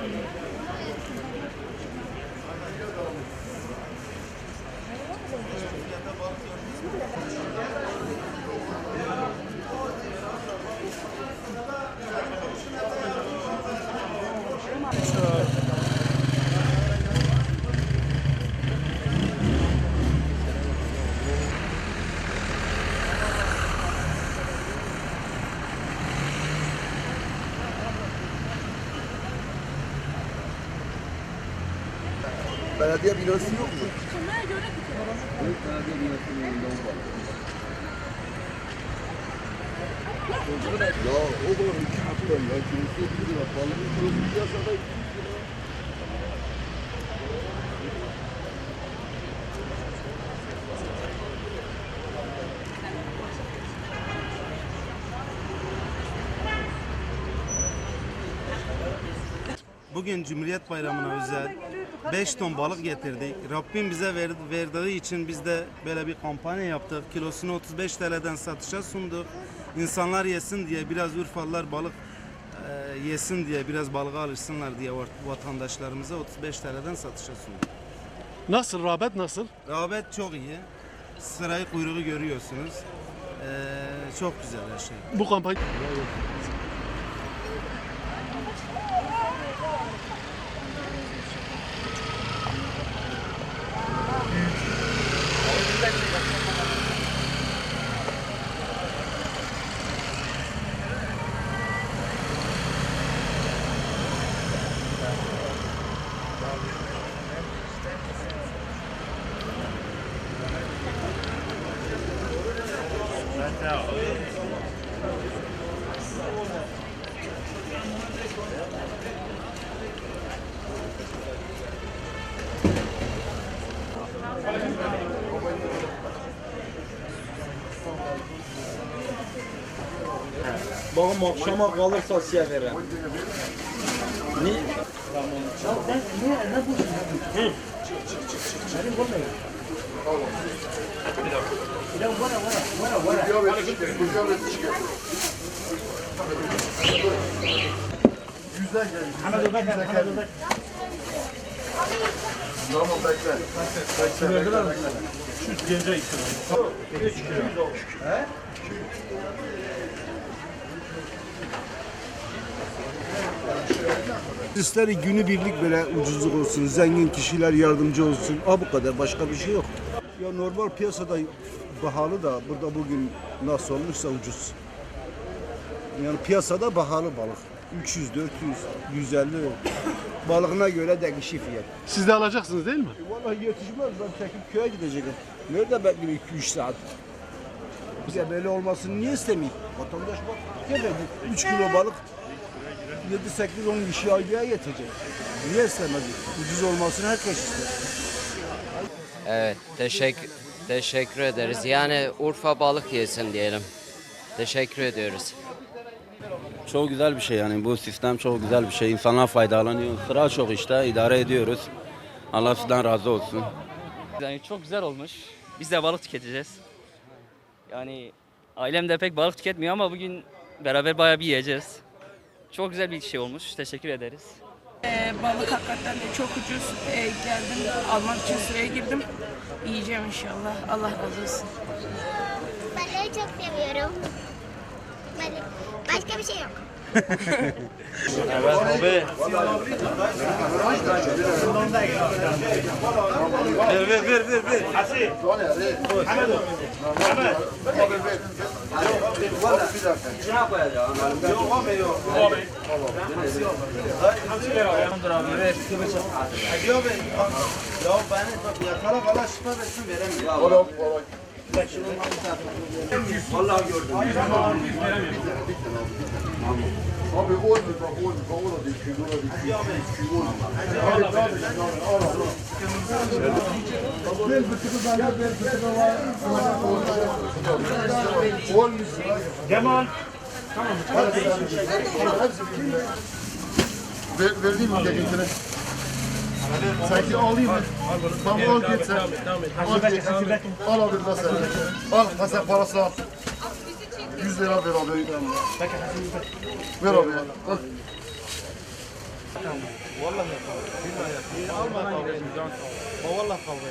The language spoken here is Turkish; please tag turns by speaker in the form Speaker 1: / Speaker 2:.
Speaker 1: Thank you. Belediye binası yok mu? Ya o kadar iki hafta ya. Kilosu 1 lira. Piyasada 200 lira.
Speaker 2: Bugün Cumhuriyet Bayramı'na özel 5 ton balık getirdik. Rabbim bize ver- verdiği için biz de böyle bir kampanya yaptık. Kilosunu 35 TL'den satışa sunduk. İnsanlar yesin diye biraz Urfalılar balık e, yesin diye biraz balığa alışsınlar diye vat- vatandaşlarımıza 35 TL'den satışa sunduk.
Speaker 3: Nasıl rağbet nasıl?
Speaker 2: Rağbet çok iyi. Sırayı kuyruğu görüyorsunuz. E, çok güzel her şey.
Speaker 3: Bu kampanya
Speaker 4: Bağım akşama kalırsa size veririm. Ne?
Speaker 1: Güzel geldi. Güzel geldi. Tamam bekle. Bekle bekle bekle.
Speaker 5: İsteri günübirlik böyle ucuzluk olsun, zengin kişiler yardımcı olsun. Ha bu kadar, başka bir şey yok. Ya normal piyasada pahalı da burada bugün nasıl olmuşsa ucuz. Yani piyasada pahalı balık. 300, 400, 150 balığına göre değişir fiyat.
Speaker 3: siz de alacaksınız değil mi?
Speaker 5: E Vallahi yetişmez ben çekip köye gideceğim. Nerede bekliyor 2-3 saat? Bize böyle olmasını niye istemiyor? Vatandaş bak gelmedi. 3 kilo balık 7-8-10 kişi aileye yetecek. Niye istemez? Ucuz olmasını herkes ister.
Speaker 6: Evet, teşekkür teşekkür ederiz. Yani Urfa balık yesin diyelim. Teşekkür ediyoruz.
Speaker 7: Çok güzel bir şey yani bu sistem çok güzel bir şey. İnsanlar faydalanıyor. Sıra çok işte idare ediyoruz. Allah sizden razı olsun.
Speaker 8: Yani çok güzel olmuş. Biz de balık tüketeceğiz. Yani ailem de pek balık tüketmiyor ama bugün beraber bayağı bir yiyeceğiz. Çok güzel bir şey olmuş. Teşekkür ederiz.
Speaker 9: Balık hakikaten de çok ucuz. Ee, geldim almak için sıraya girdim. Yiyeceğim inşallah. Allah razı olsun.
Speaker 10: Balığı çok seviyorum. Balık. Başka bir şey yok.
Speaker 2: Ya? Beni bak yakala kala şifa versin veremiyorum.
Speaker 1: Oğlum oğlum. Abi olmuyor bak olmuyor. Bak o da değil. Kilo da değil. Kilo da değil. Gel bir tıkı bana ver bir tıkı var. Olmuyor. Cemal. Tamam. Hadi verdiğim mi tekintine? Sanki alayım mı? Tamam al git sen. Al git. Al abi mesela. Al mesela parası al. 100 lira ver abi. Ver abi. Al.
Speaker 2: Vallahi yapalım. Almadan gidelim. Vallahi kavga